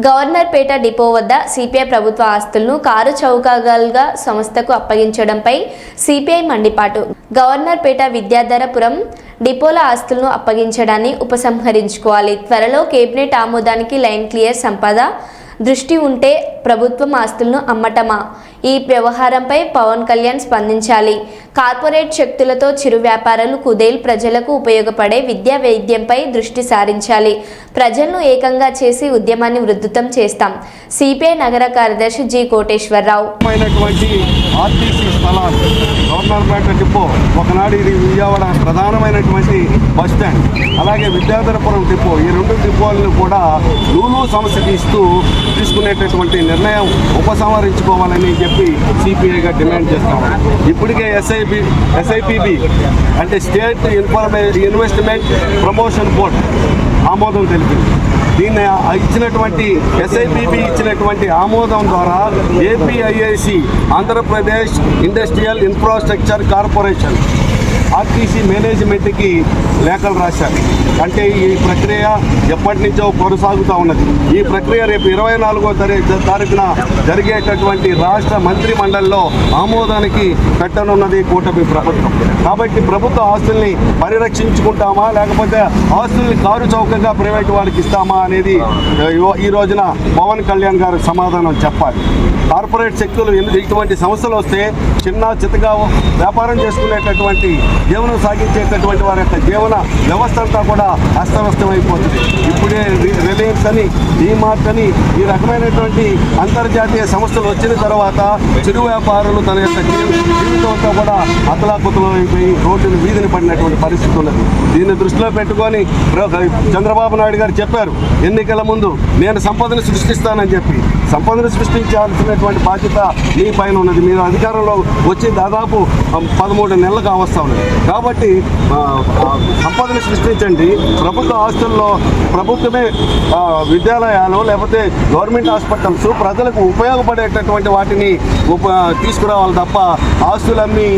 Governorpet depot వద్ద CPI ప్రభుత్వ ఆస్తులను కారు చౌకగాలుగా సంస్థకు అప్పగించడంపై సిపిఐ మండిపాటు. గవర్నర్పేట విద్యాధరపురం డిపోల ఆస్తులను అప్పగించడాన్ని ఉపసంహరించుకోవాలి. త్వరలో కేబినెట్ ఆమోదానికి లైన్ క్లియర్ సంపద దృష్టి ఉంటే ప్రభుత్వం ఆస్తులను అమ్మటమా? ఈ వ్యవహారంపై పవన్ కళ్యాణ్ స్పందించాలి. కార్పొరేట్ శక్తులతో చిరు వ్యాపారాలు కుదేల్ ప్రజలకు ఉపయోగపడే విద్యా వైద్యంపై దృష్టి సారించాలి. ప్రజలను ఏకంగా చేసి ఉద్యమాన్ని ఉధృతం చేస్తాం. సిపిఐ నగర కార్యదర్శి జి కోటేశ్వరరావు. ఆర్టీసీ స్థలాలు గవర్నర్పేట డిపో ఒకనాడు ఇది విజయవాడ ప్రధానమైనటువంటి బస్ స్టాండ్. అలాగే విద్యాధరపురం డిపో ఈ రెండు డిపోలను కూడా లూలు సంస్థకి ఇస్తూ తీసుకునేటటువంటి నిర్ణయం ఉపసంహరించుకోవాలని చెప్పి సిపిఐగా డిమాండ్ చేస్తాము ఇప్పటికే ఎస్ఐబి ఎస్ఐపిబి అంటే state information investment promotion board ఆమోదం తెలిపింది. దీన్ని ఇచ్చినటువంటి ఎస్ఐపిబి ఇచ్చినటువంటి ఆమోదం ద్వారా APIIC Andhra Pradesh industrial infrastructure corporation RTC మేనేజ్మెంట్కి లేఖలు రాశారు. అంటే ఈ ప్రక్రియ ఎప్పటి నుంచో కొనసాగుతూ ఉన్నది. ఈ ప్రక్రియ రేపు ఇరవై నాలుగో తారీఖున జరిగేటటువంటి రాష్ట్ర మంత్రి మండలిలో ఆమోదానికి పెట్టనున్నది కూటమి ప్రభుత్వం. కాబట్టి ప్రభుత్వ ఆస్తుల్ని పరిరక్షించుకుంటామా లేకపోతే ఆస్తుల్ని కారు చౌకగా ప్రైవేట్ వారికి ఇస్తామా అనేది ఈ- రోజున పవన్ కళ్యాణ్ గారు సమాధానం చెప్పాలి. కార్పొరేట్ శక్తులు ఇటువంటి సంస్థలు వస్తే చిన్న చితగా వ్యాపారం చేసుకునేటటువంటి జీవనం సాగించేటటువంటి వారి యొక్క జీవన వ్యవస్థ అంతా కూడా అస్తవ్యస్తమైపోతుంది. ఇప్పుడే రి- రిలయన్స్ అని డిమార్ట్ అని ఈ రకమైనటువంటి అంతర్జాతీయ సంస్థలు వచ్చిన తర్వాత చిరు వ్యాపారులు తన యొక్క జీవితంతో కూడా అతలాకుతలమైపోయి అయిపోయి రోడ్డును వీధిని పడినటువంటి పరిస్థితి ఉన్నది. దీన్ని దృష్టిలో పెట్టుకొని ప్ర- చంద్రబాబు నాయుడు గారు చెప్పారు ఎన్నికల ముందు నేను సంపదను సృష్టిస్తానని చెప్పి. సంపదను సృష్టించాల్సినటువంటి బాధ్యత మీ పైన ఉన్నది. మీరు అధికారంలో వచ్చి దాదాపు పదమూడు నెలలు కావస్తా ఉన్నది. కాబట్టి సంపదను సృష్టించండి. ప్రభుత్వ ఆస్తుల్లో ప్రభుత్వమే విద్యాలయాలు లేకపోతే గవర్నమెంట్ హాస్పిటల్స్ ప్రజలకు ఉపయోగపడేటటువంటి వాటిని ఉప తీసుకురావాలి తప్ప ఆస్తులమ్మి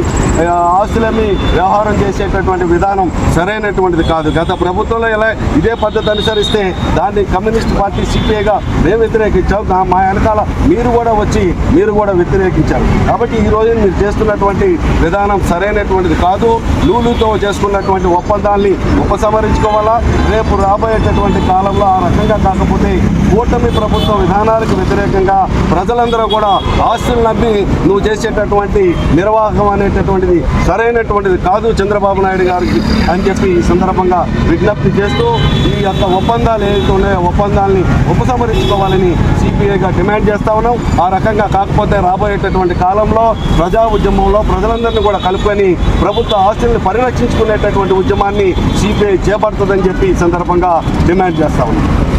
ఆస్తులమ్మి వ్యవహారం చేసేటటువంటి విధానం సరైనటువంటిది కాదు. గత ప్రభుత్వంలో ఇలా ఇదే పద్ధతి అనుసరిస్తే దాన్ని కమ్యూనిస్ట్ పార్టీ సిపిఐగా మేము వ్యతిరేకించాం. మా వెనకాల మీరు కూడా వచ్చి మీరు కూడా వ్యతిరేకించారు. కాబట్టి ఈ రోజు మీరు చేస్తున్నటువంటి విధానం సరైనటువంటిది కాదు. లూలుతో చేసుకున్నటువంటి ఒప్పందాన్ని ఉపసంహరించుకోవాలా? రేపు రాబోయేటటువంటి కాలంలో ఆ రకంగా కాకపోతే కూటమి ప్రభుత్వ విధానాలకు వ్యతిరేకంగా ప్రజలందరూ కూడా ఆస్తులు నమ్మి నువ్వు చేసేటటువంటి నిర్వాహకం అనేటటువంటిది సరైనటువంటిది కాదు చంద్రబాబు నాయుడు గారికి అని చెప్పి ఈ సందర్భంగా విజ్ఞప్తి చేస్తూ ఈ యొక్క ఒప్పందాలు ఏవైతే ఉన్నాయో ఒప్పందాలని ఉపసంహరించుకోవాలని సిపిఐగా డిమాండ్ చేస్తా ఉన్నాం. ఆ రకంగా కాకపోతే రాబోయేటటువంటి కాలంలో ప్రజా ఉద్యమంలో ప్రజలందరినీ కూడా కలుపుకొని ప్రభుత్వ ఆస్తుల్ని పరిరక్షించుకునేటటువంటి ఉద్యమాన్ని సిపిఐ చేపడుతుందని చెప్పి ఈ సందర్భంగా డిమాండ్ చేస్తా ఉన్నాం.